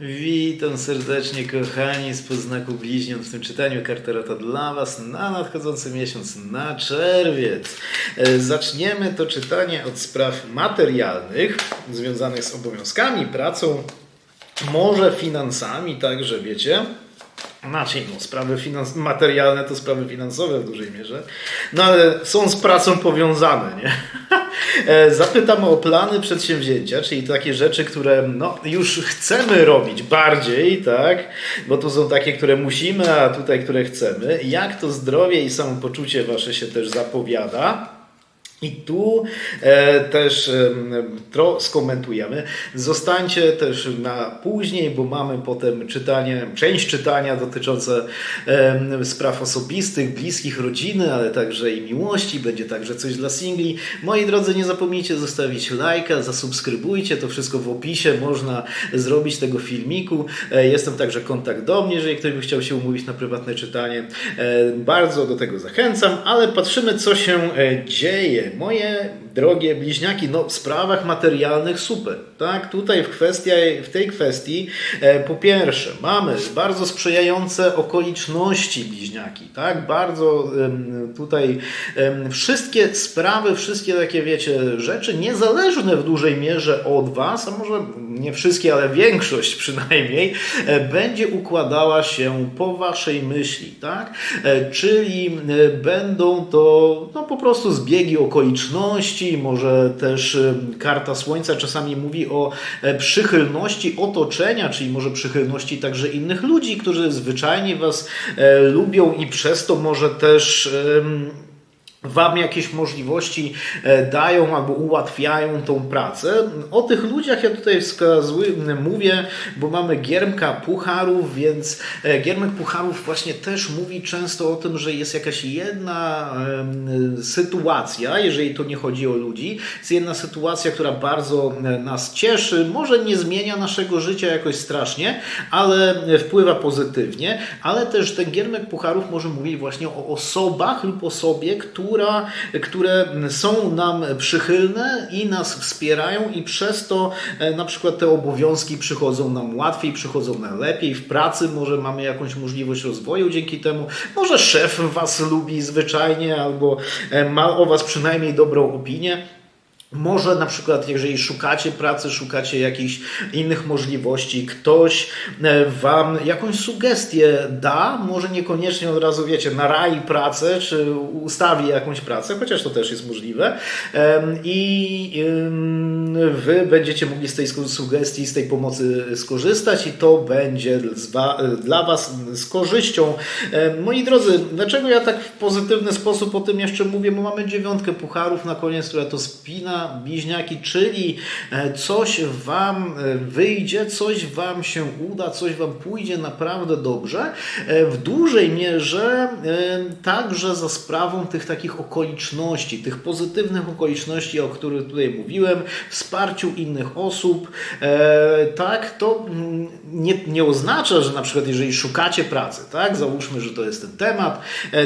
Witam serdecznie kochani z poznaku bliźniąt w tym czytaniu Carterata dla Was na nadchodzący miesiąc, na czerwiec. E, Zaczniemy to czytanie od spraw materialnych związanych z obowiązkami, pracą, może finansami także, wiecie. Znaczy, no, sprawy finans- materialne to sprawy finansowe w dużej mierze, no ale są z pracą powiązane, nie? E, Zapytam o plany przedsięwzięcia, czyli takie rzeczy, które no, już chcemy robić bardziej, tak? Bo to są takie, które musimy, a tutaj, które chcemy. Jak to zdrowie i samopoczucie wasze się też zapowiada? I tu e, też e, tro skomentujemy. Zostańcie też na później, bo mamy potem czytanie, część czytania dotyczące e, spraw osobistych, bliskich, rodziny, ale także i miłości. Będzie także coś dla singli. Moi drodzy, nie zapomnijcie zostawić lajka, zasubskrybujcie. To wszystko w opisie można zrobić tego filmiku. E, Jestem także kontakt do mnie, jeżeli ktoś by chciał się umówić na prywatne czytanie. E, Bardzo do tego zachęcam, ale patrzymy, co się e, dzieje. Moje drogie bliźniaki, no w sprawach materialnych super, tak? Tutaj w, kwestii, w tej kwestii e, po pierwsze mamy bardzo sprzyjające okoliczności bliźniaki, tak? Bardzo em, tutaj em, wszystkie sprawy, wszystkie takie wiecie rzeczy niezależne w dużej mierze od Was, a może nie wszystkie, ale większość przynajmniej, e, będzie układała się po Waszej myśli, tak? E, Czyli e, będą to no, po prostu zbiegi okoliczności, może też e, karta Słońca czasami mówi o e, przychylności otoczenia, czyli może przychylności także innych ludzi, którzy zwyczajnie Was e, lubią i przez to może też. Wam jakieś możliwości e, dają albo ułatwiają tą pracę. O tych ludziach ja tutaj wskazuję, mówię, bo mamy giermka pucharów, więc e, giermek pucharów właśnie też mówi często o tym, że jest jakaś jedna sytuacja, jeżeli to nie chodzi o ludzi, jest jedna sytuacja, która bardzo e, nas cieszy, może nie zmienia naszego życia jakoś strasznie, ale wpływa pozytywnie, ale też ten giermek pucharów może mówić właśnie o osobach lub osobie, która, które są nam przychylne i nas wspierają i przez to e, na przykład te obowiązki przychodzą nam łatwiej, przychodzą nam lepiej, w pracy może mamy jakąś możliwość rozwoju dzięki temu, może szef Was lubi zwyczajnie albo e, ma o Was przynajmniej dobrą opinię. Może na przykład, jeżeli szukacie pracy, szukacie jakichś innych możliwości, ktoś e, Wam jakąś sugestię da, może niekoniecznie od razu wiecie, narai pracę, czy ustawi jakąś pracę, chociaż to też jest możliwe. I Wy będziecie mogli z tej sugestii, z tej pomocy skorzystać, i to będzie dla Was z korzyścią. Em, Moi drodzy, dlaczego ja tak pozytywny sposób o tym jeszcze mówię? Bo mamy dziewiątkę pucharów na koniec, która to spina bliźniaki, czyli e, coś Wam e, wyjdzie, coś Wam się uda, coś Wam pójdzie naprawdę dobrze. E, W dużej mierze także za sprawą tych takich okoliczności, tych pozytywnych okoliczności, o których tutaj mówiłem, wsparciu innych osób. Tak, to mm, nie, nie oznacza, że na przykład jeżeli szukacie pracy, tak, załóżmy, że to jest ten temat,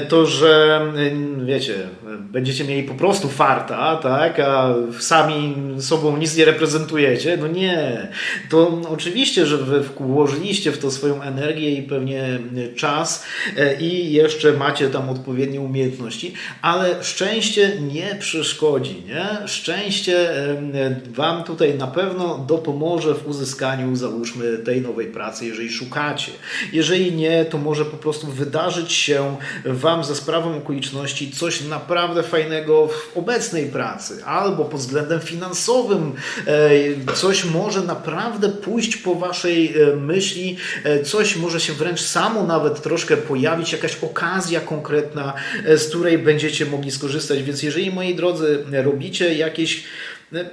to że mm, wiecie, będziecie mieli po prostu farta, tak, a sami sobą nic nie reprezentujecie, no nie. To oczywiście, że wy włożyliście w to swoją energię i pewnie czas e, i jeszcze macie tam odpowiednie umiejętności, ale szczęście nie przeszkodzi, nie? Szczęście wam tutaj na pewno dopomoże w uzyskaniu, załóżmy, tej nowej pracy, jeżeli szukacie. Jeżeli nie, to może po prostu wydarzyć się wam za sprawą okoliczności coś naprawdę fajnego w obecnej pracy, albo pod względem finansowym e, coś może naprawdę pójść po waszej e, myśli, e, coś może się wręcz samo nawet troszkę pojawić, jakaś okazja konkretna, z której będziecie mogli skorzystać. Więc jeżeli, moi drodzy, robicie jakieś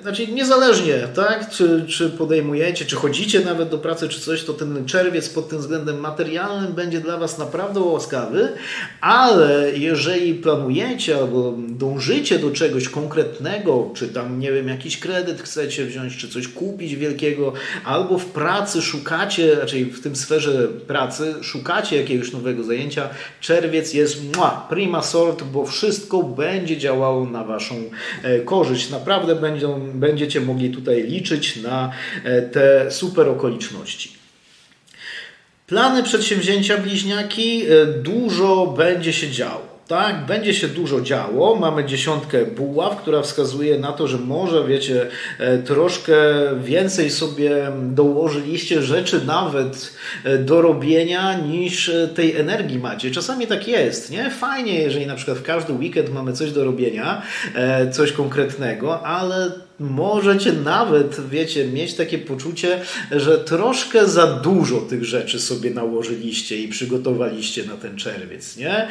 znaczy niezależnie, tak, czy, czy podejmujecie, czy chodzicie nawet do pracy, czy coś, to ten czerwiec pod tym względem materialnym będzie dla Was naprawdę łaskawy, ale jeżeli planujecie albo dążycie do czegoś konkretnego, czy tam, nie wiem, jakiś kredyt chcecie wziąć, czy coś kupić wielkiego, albo w pracy szukacie, raczej w tym sferze pracy, szukacie jakiegoś nowego zajęcia, czerwiec jest mua, prima sort, bo wszystko będzie działało na Waszą e, korzyść. Naprawdę będziecie mogli tutaj liczyć na e, te super okoliczności. Plany przedsięwzięcia bliźniaki e, dużo będzie się działo. Tak, będzie się dużo działo. Mamy dziesiątkę buław, która wskazuje na to, że może, wiecie, e, troszkę więcej sobie dołożyliście rzeczy nawet e, do robienia niż e, tej energii macie. Czasami tak jest, nie? Fajnie, jeżeli na przykład w każdy weekend mamy coś do robienia, coś konkretnego, ale możecie nawet, wiecie, mieć takie poczucie, że troszkę za dużo tych rzeczy sobie nałożyliście i przygotowaliście na ten czerwiec, nie?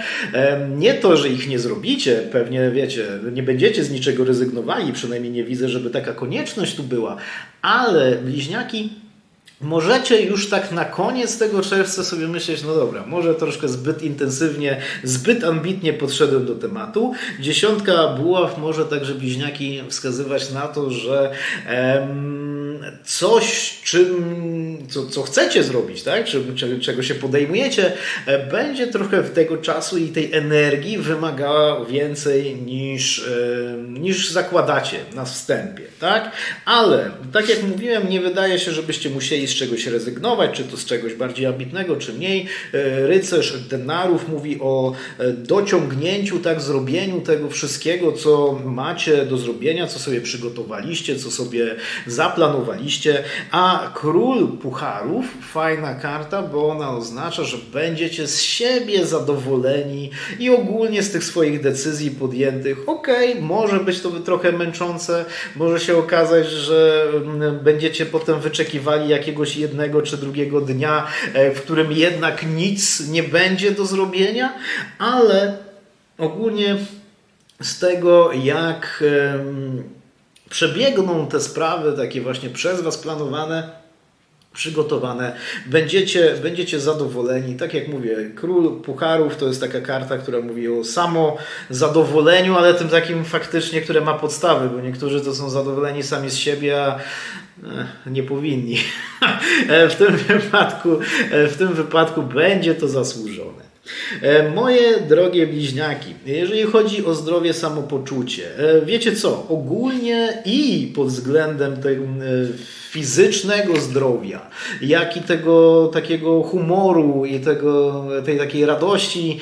Nie to, że ich nie zrobicie, pewnie, wiecie, nie będziecie z niczego rezygnowali, przynajmniej nie widzę, żeby taka konieczność tu była, ale bliźniaki Możecie już tak na koniec tego czerwca sobie myśleć, no dobra, może troszkę zbyt intensywnie, zbyt ambitnie podszedłem do tematu. Dziesiątka buław może także bliźniaki wskazywać na to, że em, coś, czym, co, co chcecie zrobić, tak? Czego się podejmujecie, e, będzie trochę tego czasu i tej energii wymagała więcej niż, em, niż zakładacie na wstępie, tak? Ale, tak jak mówiłem, nie wydaje się, żebyście musieli z czegoś rezygnować, czy to z czegoś bardziej ambitnego, czy mniej. E, Rycerz denarów mówi o e, dociągnięciu, tak, zrobieniu tego wszystkiego, co macie do zrobienia, co sobie przygotowaliście, co sobie zaplanowaliście. A król pucharów, fajna karta, bo ona oznacza, że będziecie z siebie zadowoleni i ogólnie z tych swoich decyzji podjętych. Okej, może być to trochę męczące, może się okazać, że mm, będziecie potem wyczekiwali jakiegoś jednego czy drugiego dnia, e, w którym jednak nic nie będzie do zrobienia, ale ogólnie z tego, jak przebiegną te sprawy, takie właśnie przez Was planowane, przygotowane, będziecie, będziecie zadowoleni. Tak jak mówię, król pucharów to jest taka karta, która mówi o samo zadowoleniu, ale tym takim faktycznie, które ma podstawy, bo niektórzy to są zadowoleni sami z siebie, a e, nie powinni. w, tym wypadku, w tym wypadku będzie to zasłużone. E, Moje drogie bliźniaki, jeżeli chodzi o zdrowie, samopoczucie, e, wiecie co? Ogólnie i pod względem tego e, fizycznego zdrowia, jak i tego takiego humoru i tego, tej takiej radości,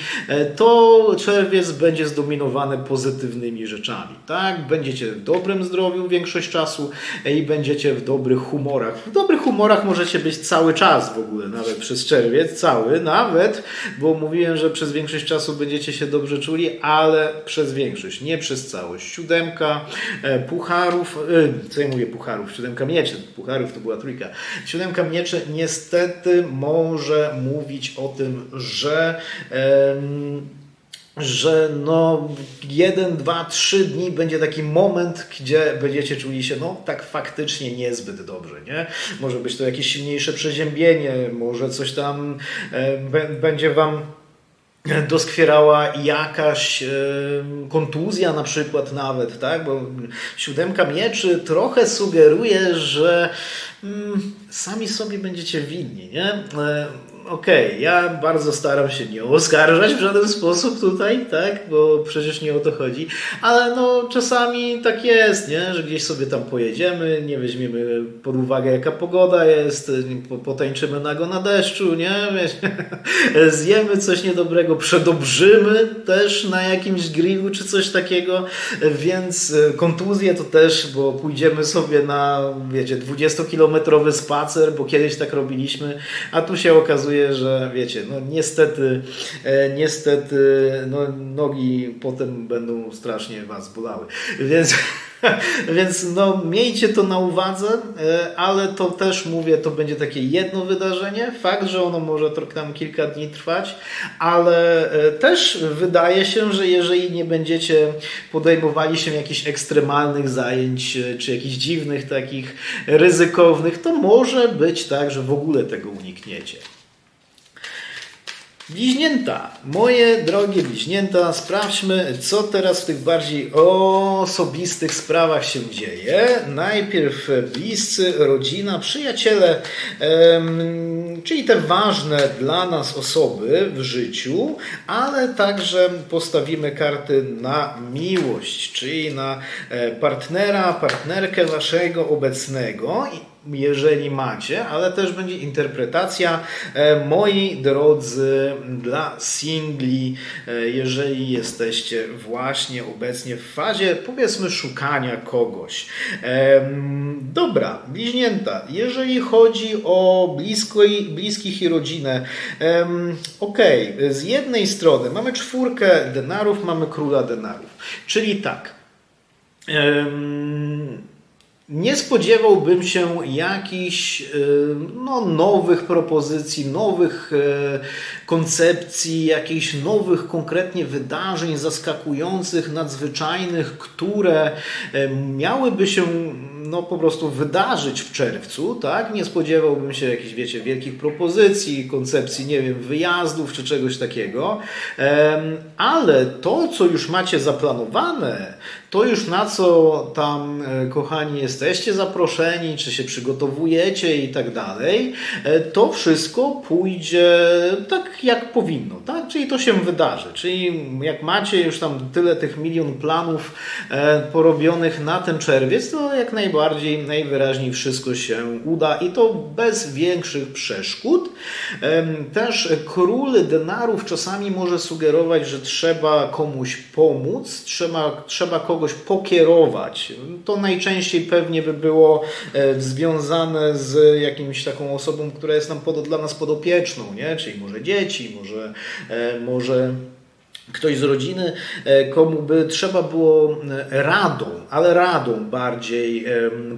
to czerwiec będzie zdominowany pozytywnymi rzeczami. Tak? Będziecie w dobrym zdrowiu większość czasu i będziecie w dobrych humorach. W dobrych humorach możecie być cały czas w ogóle, nawet przez czerwiec, cały, nawet, bo mówiłem, że przez większość czasu będziecie się dobrze czuli, ale przez większość, nie przez całość. Siódemka e, pucharów, e, co ja mówię pucharów, siódemka mieczy, pucharów to była trójka. Siódemka mieczy niestety może mówić o tym, że że no jeden, dwa, trzy dni będzie taki moment, gdzie będziecie czuli się no tak faktycznie niezbyt dobrze, nie? Może być to jakieś silniejsze przeziębienie, może coś tam e, będzie wam doskwierała jakaś e, kontuzja na przykład nawet, tak? Bo siódemka mieczy trochę sugeruje, że mm, sami sobie będziecie winni, nie? Okej, ja bardzo staram się nie oskarżać w żaden sposób tutaj, tak? Bo przecież nie o to chodzi, ale no czasami tak jest, nie? Że gdzieś sobie tam pojedziemy, nie weźmiemy pod uwagę jaka pogoda jest, po- potańczymy nago na deszczu, nie? Zjemy coś niedobrego, przedobrzymy też na jakimś grillu czy coś takiego, więc e, kontuzje to też, bo pójdziemy sobie na, wiecie, 20-kilometrowy spacer, bo kiedyś tak robiliśmy, a tu się okazuje, że wiecie, no niestety, e, niestety no, nogi potem będą strasznie was bolały, więc Więc no, miejcie to na uwadze, e, ale to też mówię, to będzie takie jedno wydarzenie. Fakt, że ono może trochę tam kilka dni trwać, ale e, też wydaje się, że jeżeli nie będziecie podejmowali się jakichś ekstremalnych zajęć, e, czy jakichś dziwnych, takich ryzykownych, to może być tak, że w ogóle tego unikniecie. Bliźnięta, moje drogie bliźnięta, sprawdźmy, co teraz w tych bardziej osobistych sprawach się dzieje. Najpierw bliscy, rodzina, przyjaciele, czyli te ważne dla nas osoby w życiu, ale także postawimy karty na miłość, czyli na e, partnera, partnerkę waszego obecnego. Jeżeli macie, ale też będzie interpretacja, e, moi drodzy, dla singli, e, jeżeli jesteście właśnie obecnie w fazie, powiedzmy, szukania kogoś. Em, Dobra, bliźnięta, jeżeli chodzi o blisko bliskich i rodzinę, okej, z jednej strony mamy czwórkę denarów, mamy króla denarów, czyli tak, em, nie spodziewałbym się jakichś e, no, nowych propozycji, nowych e, koncepcji, jakichś nowych konkretnie wydarzeń zaskakujących, nadzwyczajnych, które e, miałyby się no, po prostu wydarzyć w czerwcu. Tak? Nie spodziewałbym się jakichś, wiecie, wielkich propozycji, koncepcji, nie wiem, wyjazdów czy czegoś takiego. Ale to, co już macie zaplanowane, to już na co tam, e, kochani, jesteście zaproszeni, czy się przygotowujecie i tak dalej, e, to wszystko pójdzie tak, jak powinno, tak? Czyli to się wydarzy. Czyli jak macie już tam tyle tych milion planów e, porobionych na ten czerwiec, to jak najbardziej, najwyraźniej wszystko się uda i to bez większych przeszkód. Też król denarów czasami może sugerować, że trzeba komuś pomóc, trzeba, trzeba kogoś pokierować. To najczęściej pewnie by było e, związane z jakimś taką osobą, która jest nam pod, dla nas podopieczną, nie? czyli może dzieci, może, e, może ktoś z rodziny, e, komu by trzeba było e, radą, ale radą bardziej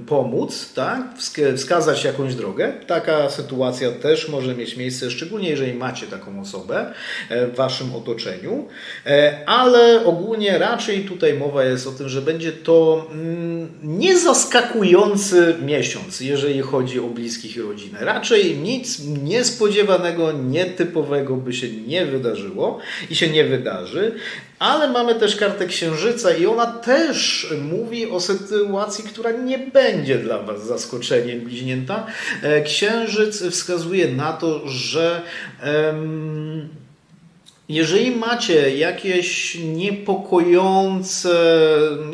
pomóc, tak? Wsk- wskazać jakąś drogę. Taka sytuacja też może mieć miejsce, szczególnie jeżeli macie taką osobę e, w waszym otoczeniu, ale ogólnie raczej tutaj mowa jest o tym, że będzie to mm, niezaskakujący miesiąc, jeżeli chodzi o bliskich i rodzinę. Raczej nic niespodziewanego, nietypowego by się nie wydarzyło i się nie wydarzy. Ale mamy też kartę księżyca i ona też mówi o sytuacji, która nie będzie dla Was zaskoczeniem bliźnięta. E, Księżyc wskazuje na to, że em, jeżeli macie jakieś niepokojące,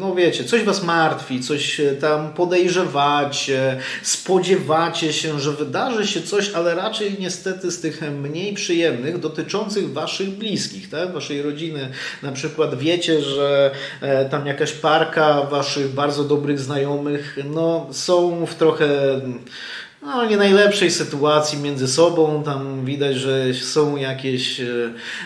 no wiecie, coś was martwi, coś tam podejrzewacie, spodziewacie się, że wydarzy się coś, ale raczej niestety z tych mniej przyjemnych, dotyczących waszych bliskich, tak? waszej rodziny. Na przykład wiecie, że e, tam jakaś parka waszych bardzo dobrych znajomych, no są w trochę no, nie najlepszej sytuacji między sobą. Tam widać, że są jakieś, e,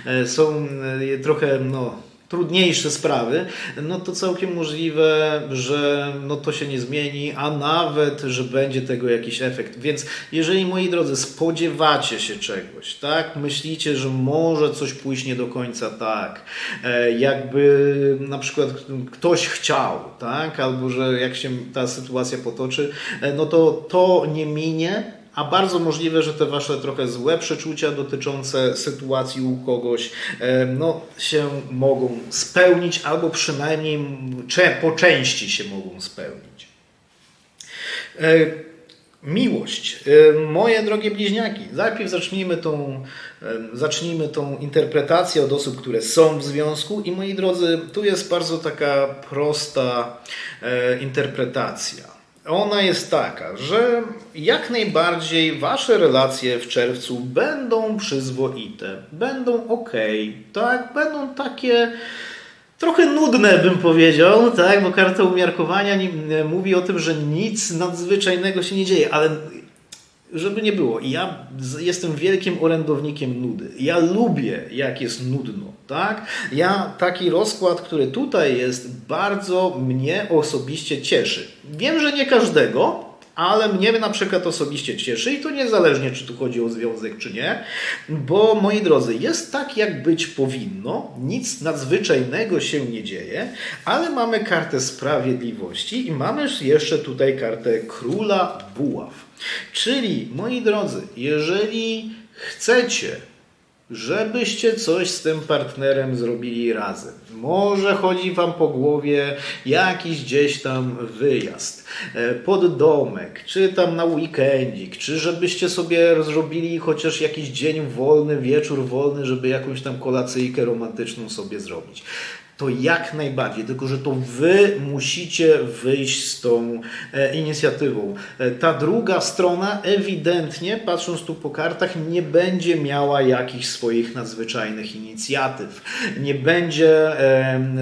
e, są e, trochę, no, trudniejsze sprawy, no to całkiem możliwe, że no to się nie zmieni, a nawet, że będzie tego jakiś efekt. Więc jeżeli, moi drodzy, spodziewacie się czegoś, tak, myślicie, że może coś pójść nie do końca tak, e, jakby na przykład ktoś chciał, tak, albo że jak się ta sytuacja potoczy, e, no to to nie minie, a bardzo możliwe, że te wasze trochę złe przeczucia dotyczące sytuacji u kogoś e, no, się mogą spełnić, albo przynajmniej po części się mogą spełnić. E, Miłość. E, Moje drogie bliźniaki, najpierw zacznijmy tą, zacznijmy tą interpretację od osób, które są w związku. I moi drodzy, tu jest bardzo taka prosta interpretacja. Ona jest taka, że jak najbardziej wasze relacje w czerwcu będą przyzwoite, będą ok, tak? Będą takie trochę nudne, bym powiedział, tak? Bo karta umiarkowania ni- mówi o tym, że nic nadzwyczajnego się nie dzieje, ale żeby nie było, ja jestem wielkim orędownikiem nudy. Ja lubię, jak jest nudno, tak? Ja taki rozkład, który tutaj jest, bardzo mnie osobiście cieszy. Wiem, że nie każdego, ale mnie na przykład osobiście cieszy i to niezależnie, czy tu chodzi o związek, czy nie, bo moi drodzy, jest tak, jak być powinno, nic nadzwyczajnego się nie dzieje, ale mamy kartę sprawiedliwości i mamy jeszcze tutaj kartę króla buław. Czyli, moi drodzy, jeżeli chcecie żebyście coś z tym partnerem zrobili razem. Może chodzi Wam po głowie jakiś gdzieś tam wyjazd, e, pod domek, czy tam na weekendzik, czy żebyście sobie zrobili chociaż jakiś dzień wolny, wieczór wolny, żeby jakąś tam kolacyjkę romantyczną sobie zrobić. To jak najbardziej, tylko że to wy musicie wyjść z tą e, inicjatywą. E, ta druga strona ewidentnie, patrząc tu po kartach, nie będzie miała jakichś swoich nadzwyczajnych inicjatyw. Nie będzie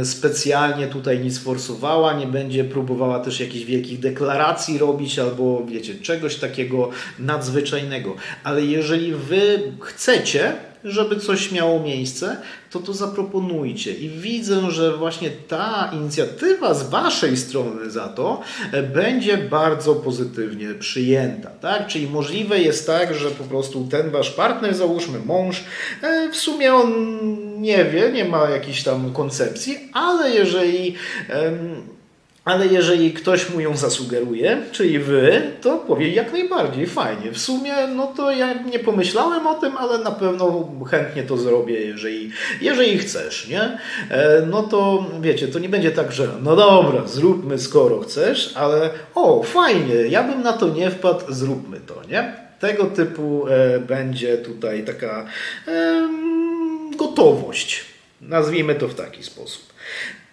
specjalnie tutaj nic forsowała, nie będzie próbowała też jakichś wielkich deklaracji robić albo wiecie, czegoś takiego nadzwyczajnego. Ale jeżeli wy chcecie, żeby coś miało miejsce, to to zaproponujcie. I widzę, że właśnie ta inicjatywa z Waszej strony za to e, będzie bardzo pozytywnie przyjęta. Tak? Czyli możliwe jest tak, że po prostu ten Wasz partner, załóżmy mąż, e, w sumie on nie wie, nie ma jakiejś tam koncepcji, ale jeżeli. Ale jeżeli ktoś mu ją zasugeruje, czyli wy, to powie jak najbardziej fajnie. W sumie, no to ja nie pomyślałem o tym, ale na pewno chętnie to zrobię, jeżeli, jeżeli chcesz, nie? E, no to wiecie, to nie będzie tak, że no dobra, zróbmy skoro chcesz, ale o, fajnie, ja bym na to nie wpadł, zróbmy to, nie? Tego typu e, będzie tutaj taka em, gotowość. Nazwijmy to w taki sposób.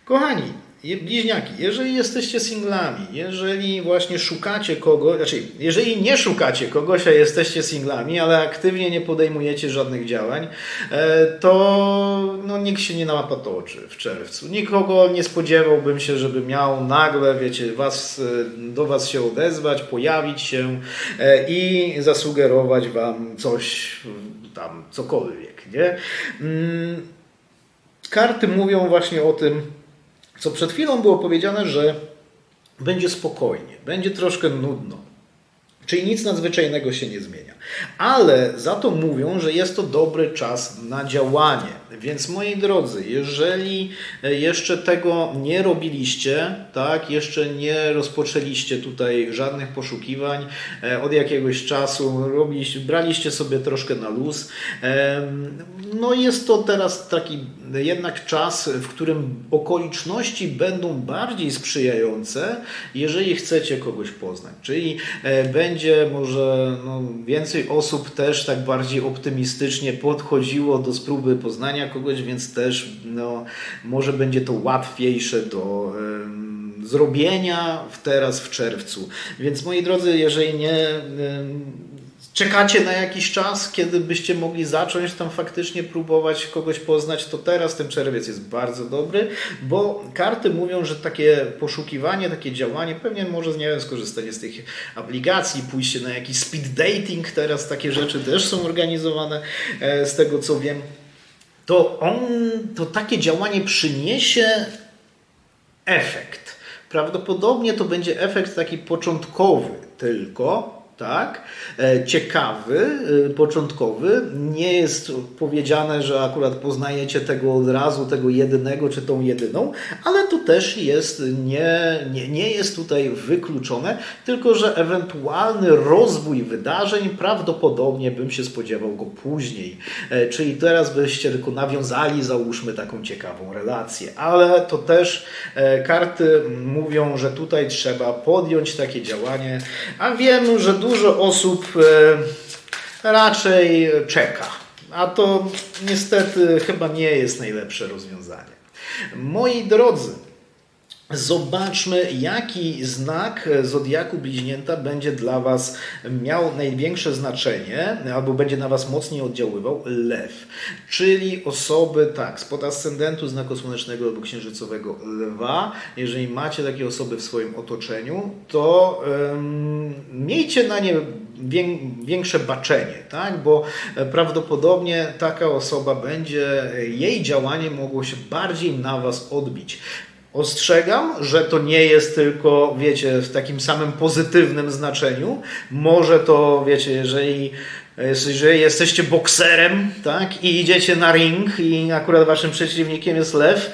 Kochani, bliźniaki, jeżeli jesteście singlami, jeżeli właśnie szukacie kogoś, znaczy, jeżeli nie szukacie kogoś, a jesteście singlami, ale aktywnie nie podejmujecie żadnych działań, e, to no, nikt się nie napatoczy w czerwcu. Nikogo nie spodziewałbym się, żeby miał nagle, wiecie, was, e, do was się odezwać, pojawić się e, i zasugerować wam coś tam, cokolwiek, nie? Mm, Karty mówią właśnie o tym, co przed chwilą było powiedziane, że będzie spokojnie, będzie troszkę nudno. Czyli nic nadzwyczajnego się nie zmienia. Ale za to mówią, że jest to dobry czas na działanie. Więc moi drodzy, jeżeli e, jeszcze tego nie robiliście, tak, jeszcze nie rozpoczęliście tutaj żadnych poszukiwań e, od jakiegoś czasu, robiliście, braliście sobie troszkę na luz, no jest to teraz taki jednak czas, w którym okoliczności będą bardziej sprzyjające, jeżeli chcecie kogoś poznać. Czyli e, będzie może no, więcej osób też tak bardziej optymistycznie podchodziło do spróby poznania kogoś, więc też no, może będzie to łatwiejsze do zrobienia teraz w czerwcu. Więc moi drodzy, jeżeli nie czekacie na jakiś czas, kiedy byście mogli zacząć tam faktycznie próbować kogoś poznać, to teraz ten czerwiec jest bardzo dobry, bo karty mówią, że takie poszukiwanie, takie działanie, pewnie może nie wiem, skorzystanie z tych aplikacji, pójście na jakiś speed dating, teraz takie rzeczy też są organizowane, e, z tego co wiem, to on, to takie działanie przyniesie efekt. Prawdopodobnie to będzie efekt taki początkowy tylko, tak? E, Ciekawy, e, początkowy. Nie jest powiedziane, że akurat poznajecie tego od razu, tego jedynego czy tą jedyną, ale to też jest nie, nie, nie jest tutaj wykluczone, tylko że ewentualny rozwój wydarzeń prawdopodobnie bym się spodziewał go później. E, Czyli teraz byście tylko nawiązali, załóżmy, taką ciekawą relację. Ale to też karty mówią, że tutaj trzeba podjąć takie działanie, a wiem, że dużo osób e, raczej czeka. A to niestety chyba nie jest najlepsze rozwiązanie. Moi drodzy, Zobaczmy, jaki znak Zodiaku Bliźnięta będzie dla Was miał największe znaczenie, albo będzie na Was mocniej oddziaływał. Lew. Czyli osoby, tak, spod ascendentu znaku słonecznego albo księżycowego lwa. Jeżeli macie takie osoby w swoim otoczeniu, to em, miejcie na nie wię- większe baczenie, tak? bo e, prawdopodobnie taka osoba będzie, jej działanie mogło się bardziej na Was odbić. Ostrzegam, że to nie jest tylko, wiecie, w takim samym pozytywnym znaczeniu. Może to, wiecie, jeżeli, jeżeli jesteście bokserem, tak, i idziecie na ring i akurat waszym przeciwnikiem jest lew,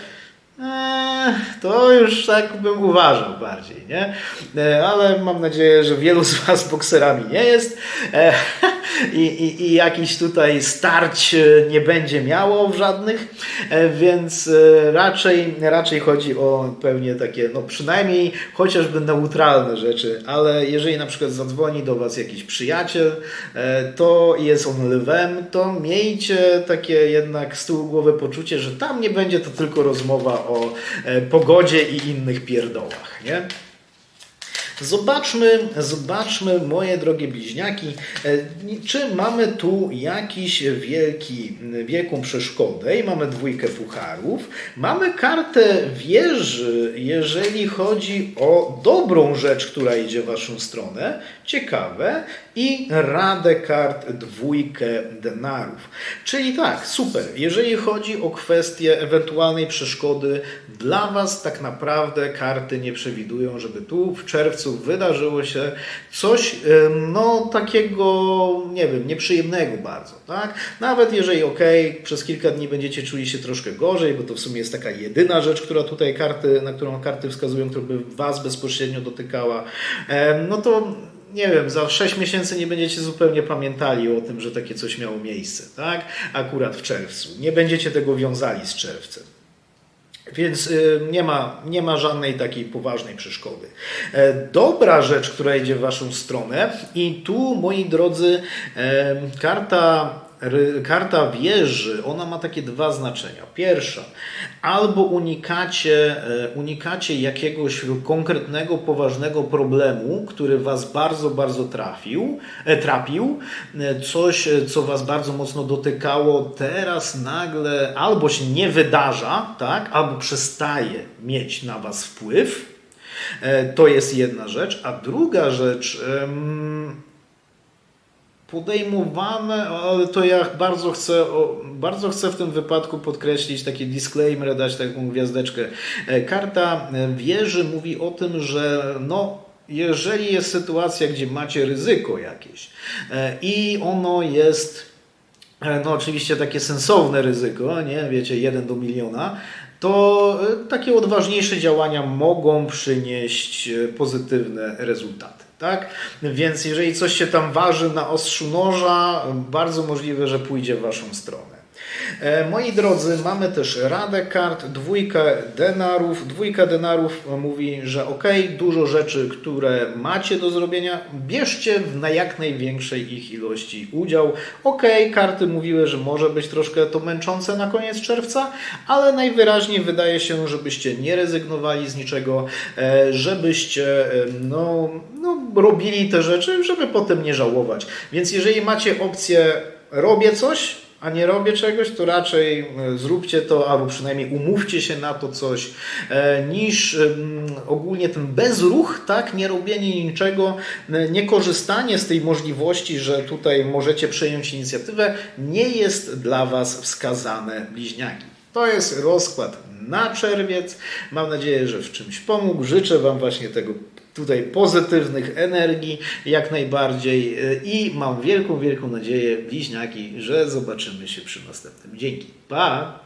Eee, to już tak bym uważał bardziej, nie? E, Ale mam nadzieję, że wielu z Was bokserami nie jest. I, i, i tutaj starć e, nie będzie miało w żadnych, e, więc e, raczej, raczej chodzi o pewnie takie, no przynajmniej chociażby neutralne rzeczy, ale jeżeli na przykład zadzwoni do Was jakiś przyjaciel, to jest on lwem, to miejcie takie jednak z tyłu głowy poczucie, że tam nie będzie to tylko rozmowa o pogodzie i innych pierdołach, nie? Zobaczmy, zobaczmy, moje drogie bliźniaki, e, czy mamy tu jakiś wielki, wielką przeszkodę i mamy dwójkę pucharów. Mamy kartę wieży, jeżeli chodzi o dobrą rzecz, która idzie w Waszą stronę. Ciekawe. I radę kart dwójkę denarów. Czyli tak, super. Jeżeli chodzi o kwestię ewentualnej przeszkody, dla Was tak naprawdę karty nie przewidują, żeby tu w czerwcu wydarzyło się coś no takiego, nie wiem, nieprzyjemnego bardzo, tak? Nawet jeżeli ok, przez kilka dni będziecie czuli się troszkę gorzej, bo to w sumie jest taka jedyna rzecz, która tutaj karty, na którą karty wskazują, która by Was bezpośrednio dotykała, no to nie wiem, za 6 miesięcy nie będziecie zupełnie pamiętali o tym, że takie coś miało miejsce, tak? Akurat w czerwcu. Nie będziecie tego wiązali z czerwcem. Więc y, nie ma, nie ma żadnej takiej poważnej przeszkody. E, Dobra rzecz, która idzie w Waszą stronę, i tu, moi drodzy, em, karta, karta wieży, ona ma takie dwa znaczenia. Pierwsza, albo unikacie, e, unikacie jakiegoś konkretnego, poważnego problemu, który Was bardzo, bardzo trafił, e, trapił, e, coś, co Was bardzo mocno dotykało, teraz nagle albo się nie wydarza, tak, albo przestaje mieć na Was wpływ. To jest jedna rzecz. A druga rzecz, em, podejmowane, ale to ja bardzo chcę, bardzo chcę w tym wypadku podkreślić taki disclaimer, dać taką gwiazdeczkę. E, Karta e, wieży mówi o tym, że no, jeżeli jest sytuacja, gdzie macie ryzyko jakieś e, i ono jest no oczywiście takie sensowne ryzyko, nie, wiecie, 1 do miliona, to takie odważniejsze działania mogą przynieść pozytywne rezultaty. Tak? Więc jeżeli coś się tam waży na ostrzu noża, bardzo możliwe, że pójdzie w Waszą stronę. E, Moi drodzy, mamy też radę kart, dwójkę denarów. Dwójka denarów mówi, że ok, dużo rzeczy, które macie do zrobienia, bierzcie w na jak największej ich ilości udział. Ok, karty mówiły, że może być troszkę to męczące na koniec czerwca, ale najwyraźniej wydaje się, żebyście nie rezygnowali z niczego, e, żebyście no, no, robili te rzeczy, żeby potem nie żałować. Więc jeżeli macie opcję robię coś, a nie robię czegoś, to raczej e, zróbcie to, albo przynajmniej umówcie się na to coś, e, niż em, ogólnie ten bezruch, tak, nie robienie niczego, nie korzystanie z tej możliwości, że tutaj możecie przejąć inicjatywę, nie jest dla Was wskazane bliźniaki. To jest rozkład na czerwiec. Mam nadzieję, że w czymś pomógł. Życzę Wam właśnie tego tutaj pozytywnych energii jak najbardziej y, i mam wielką, wielką nadzieję, bliźniaki, że zobaczymy się przy następnym. Dzięki. Pa!